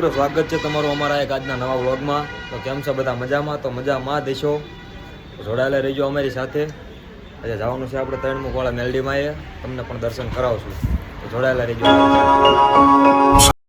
મિત્રો, સ્વાગત છે તમારું અમારા એક આજના નવા વ્લોગમાં. તો કેમ છો બધા? મજામાં? તો મજામાં દેશો જોડાયેલા રહીજો અમારી સાથે. આજે જવાનું છે આપણે ત્રણમુખ વાળા મેલડીમાં એ તમને પણ દર્શન કરાવશું. જોડાયેલા રહીજો.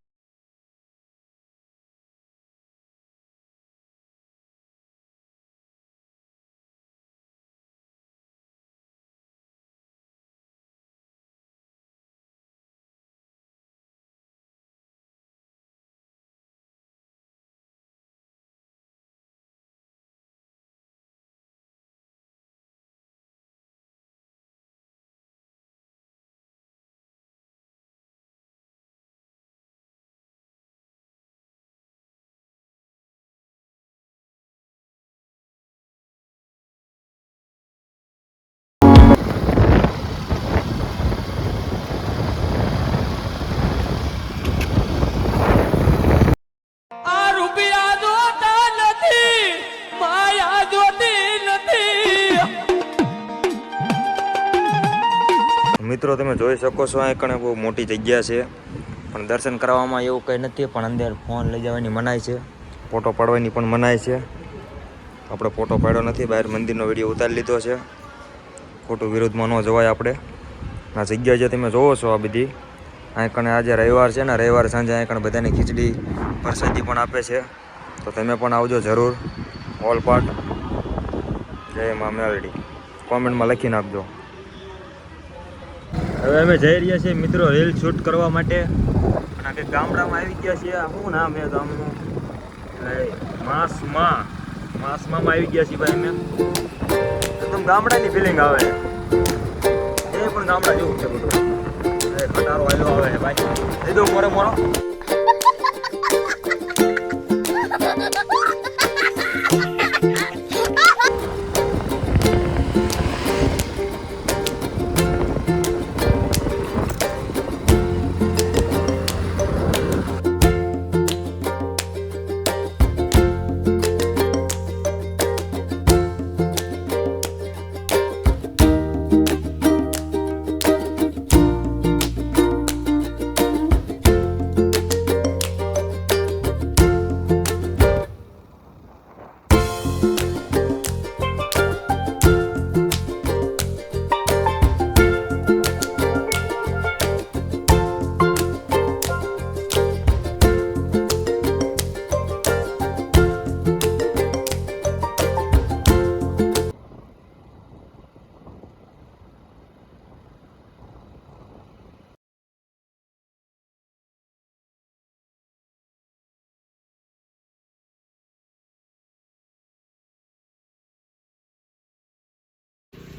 મિત્રો, તમે જોઈ શકો છો અહીં કણે બહુ મોટી જગ્યા છે. પણ દર્શન કરવામાં એવું કંઈ નથી, પણ અંદર ફોન લઈ જવાની મનાય છે. ફોટો પાડવાની પણ મનાય છે. આપણે ફોટો પાડ્યો નથી, બહાર મંદિરનો વીડિયો ઉતારી લીધો છે. ખોટું વિરોધમાં ન જવાય આપણે. આ જગ્યા જે તમે જોવો છો આ બધી અહીં કણે આજે રવિવાર છે ને, રવિવાર સાંજે અહીં કણે બધાને ખીચડી પ્રસાદી પણ આપે છે. તો તમે પણ આવજો જરૂર. All part. જય મા મેલડી. કોમેન્ટમાં લખી નાખજો. હવે અમે જઈ રહ્યા છીએ મિત્રો રીલ શૂટ કરવા માટે. અને કે ગામડામાં આવી ગયા છીએ. શું નામ એ ગામનું? એટલે માસમાં. માસમાં આવી ગયા છીએ ભાઈ અમે. એકદમ ગામડાની ફિલિંગ આવે. એ પણ ગામડા જેવું છે બધું. ખટારો આવ્યો આવે ભાઈ. દઉં મોરે મોરો.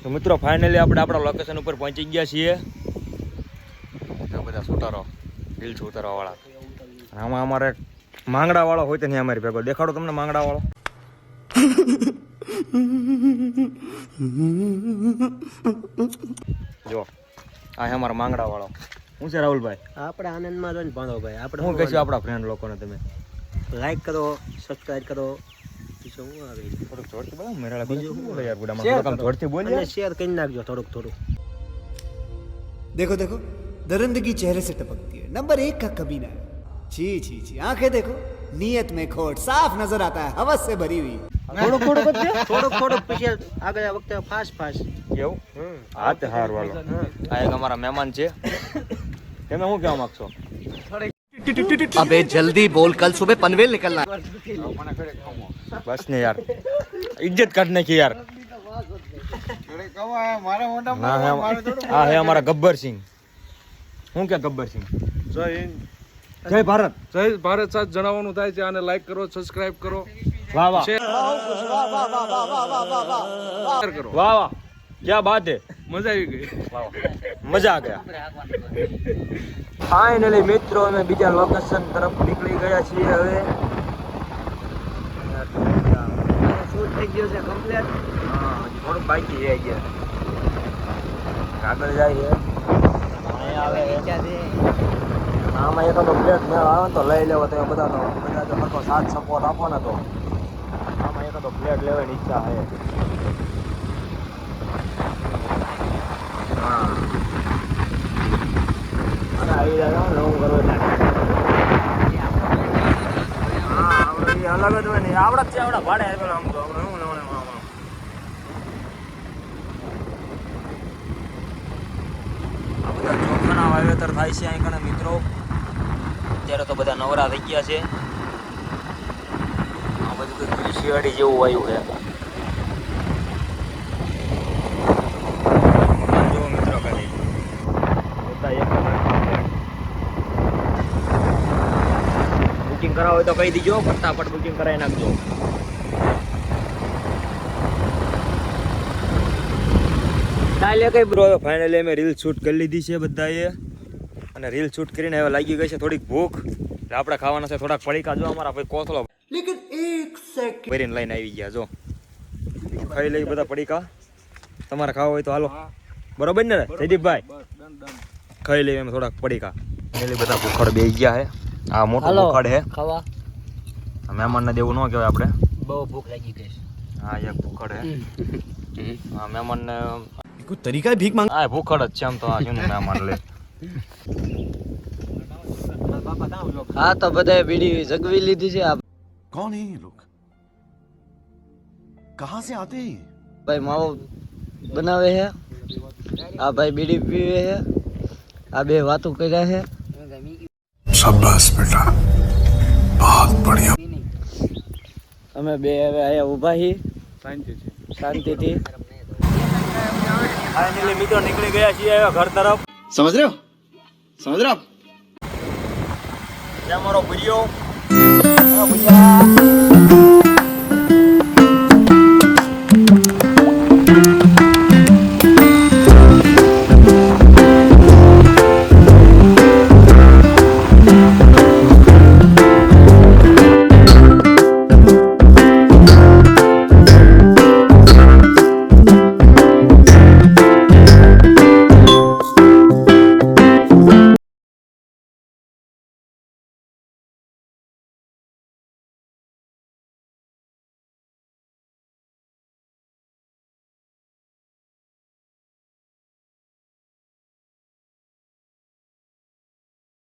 તો મિત્રો ફાઇનલી આપણે આપણા લોકેશન ઉપર પહોંચી ગયા છીએ. તો બધા સુતારો રીલ ઉતારવા વાળા આમાં અમારે માંગડા વાળો હોય તો નહીં અમારી ભેગો. દેખાડો તમને માંગડા વાળો જો આ હે અમારા માંગડા વાળો શું છે રાહુલભાઈ? આપણે આનંદમાં જોઈને ભાંડો ભાઈ આપણે શું કહેશું આપણા ફ્રેન્ડ લોકોને તમે? લાઈક કરો સબસ્ક્રાઇબ કરો. બીજું શું આવે થોડુંક જોરથી બોલો મેરાળા બધા બીજું શું બોલે યાર ગુડામાં Share થોડુંક આમ કરો. જોરથી બોલ યાર. અને શેર કરી નાખજો થોડુંક થોડુંક देखो देखो दरिंदगी चेहरे से टपकती है नंबर एक का कमीना है छी छी छी आंखें देखो नियत में खोट साफ नजर आता है हवस से भरी हुई થોડુંક થોડુંક જ છે. થોડુંક થોડુંક પછી આગળ વખતે ફાસ્ટ ફાસ્ટ એવું હા તે હાર વાલો આ એક અમારા મહેમાન છે તમે શું કહેવા માંગશો अबे जल्दी बोल कल सुबह पनवेल निकलना है। બસ ને યાર. ઇજ્જત કાઢ નાખી યાર. હા હે અમારા ગબ્બરસિંહ હું કે ગબ્બરસિંહ જય હિન્દ. જય ભારત. જય ભારત સાથ જણાવવાનું થાય છે આને લાઈક કરો સબસ્ક્રાઇબ કરો. વાહ વાહ. વાહ વાહ. ક્યાં બાત હે? મજા આવી ગઈ. મજા આ ગયા. ફાઇનલી મિત્રો અમે બીજા લોકેશન તરફ નીકળી ગયા છીએ હવે શૂટ થઈ ગયો છે કમ્પ્લેટ થોડુંક બાકી છે. ગયા આગળ જાય છે. અહીંયા આવે છે. આમાં એકાદો પ્લેટ મેળ આવે તો લઈ લેવો તો બધા તો બધા તો સરખો સાથ સપોર્ટ આપો ને તો. આમાં એક તો પ્લેટ લેવાની ઈચ્છા છે. હા. અને આવી જાય નવું કરવું આવડત છે આવડા ભાડે આમ તો. આમ. આ બધા ચોખાના વાવેતર થાય છે અહીં ઘણા મિત્રો. અત્યારે તો બધા નવરા થઈ ગયા છે. આ બધું કંઈક શિયાળી જેવું વાયુ છે આ જુઓ મિત્રો ખાલી બધા એક બુકિંગ કરાવો હોય તો કહી દીજો ફટાફટ બુકિંગ કરાવી નાખજો. ચાલે કઈ બ્રો ફાઇનલી અમે રીલ શૂટ કરી લીધી છે બધાએ. અને રીલ શૂટ કરીને હવે લાગી ગઈ છે થોડીક ભૂખ. એટલે આપણે ખાવાના છે થોડાક પડીકા જો અમારા ભાઈ કોથળો. લેકિન એક સેકન્ડ ભરીને લઈને આવી ગયા જો. ખાઈ લઈ બધા પડીકા. તમારે ખાવા હોય તો હાલો. બરોબર ને? જયદીપભાઈ? ખાઈ લઈએ અમે થોડાક પડીકા. એટલે બધા ભૂખડ બે ગયા છે આ મોટો બોખડ છે ખાવા મહેમાનને દેવું ન કહેવાય આપણે બહુ ભૂખ લાગી ગઈ હા એક ભૂખડ છે હા મહેમાનને કોઈ તરીકા ભીખ માંગ આ ભૂખડ જ છે આમ તો આ શું મહેમાન લે હા તો બધાએ બીડી જગવી લીધી છે આપ કોણ હે લોક કહા સે આતે હે ભાઈ માવો બનાવે છે આ ભાઈ બીડી પીવે છે આ બે વાતો કર્યા છે શાબાશ બેટા. બહુત બઢિયા. અમે બે હવે આયા ઊભા હી શાંતિથી શાંતિથી. ફાઇનલી મિત્રો નીકળી ગયા છીએ ઘર તરફ. સમજ રહ્યો? સમજ રહ્યો? ત્યાં મારો ભૂર્યો ભૂર્યા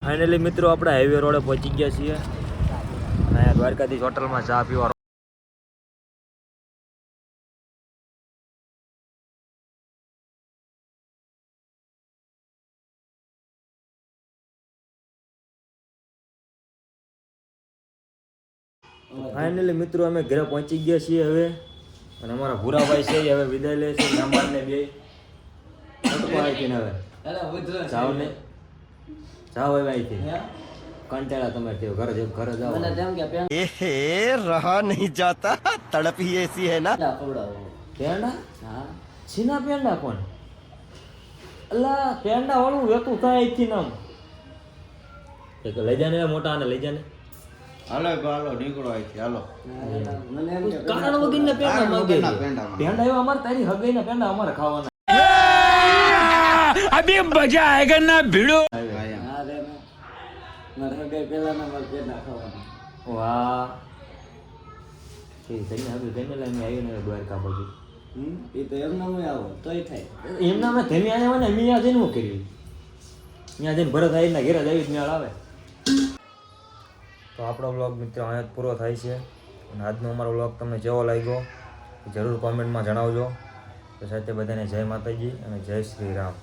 ફાઇનલી મિત્રો આપણે હાઈવે રોડે પહોંચી ગયા છીએ. અને દ્વારકાધીશ હોટલમાં ચા પીવા ફાઇનલી મિત્રો અમે ઘરે પહોંચી ગયા છીએ હવે. અને અમારા ભૂરાભાઈ છે હવે વિદાય લે છે. મહેમાનને બે. હવે જાઓ જાવ એવાયથી કંટાળા તમારે થયો. ઘરે જાવ ઘરે જાવ મને તેમ કે પેન એ રહા નહીં જાતા. તડપ એસી હે ના. પેંડા? હા. સીના પેંડા કોણ? અલા પેંડા વાળું વેતું થાયથી નામ. એક લઈ જાને મોટા ને લઈ જાને. હાલો હાલો નીકળો અહીંથી હાલો. કારણ વગર ને પેંડા માંગે પેંડા એવા અમારે તારી હગઈ ને પેંડા અમારે ખાવાના. અભી મજા આયેગા ના ભીડો. મારે કઈ પહેલા નંબર મારે પેલા ખાવાના. વાહ. એ તને હવે ગમે લાઈને આવ્યો ને દ્વારકા બાજુ એ તો એમના હું આવો તોય થાય. એમના અમે ધમી આવ્યા ને મેં જઈને હું કર્યું? ત્યાં જઈને ભરત આવીને ઘેર જ આવી જ મેળ આવે. તો આપણો બ્લોગ મિત્રો અહીંયા પૂરો થાય છે. અને આજનો અમારો બ્લોગ તમને જેવો લાગ્યો જરૂર કોમેન્ટમાં જણાવજો. તો સાથે બધાને જય માતાજી અને જય શ્રી રામ.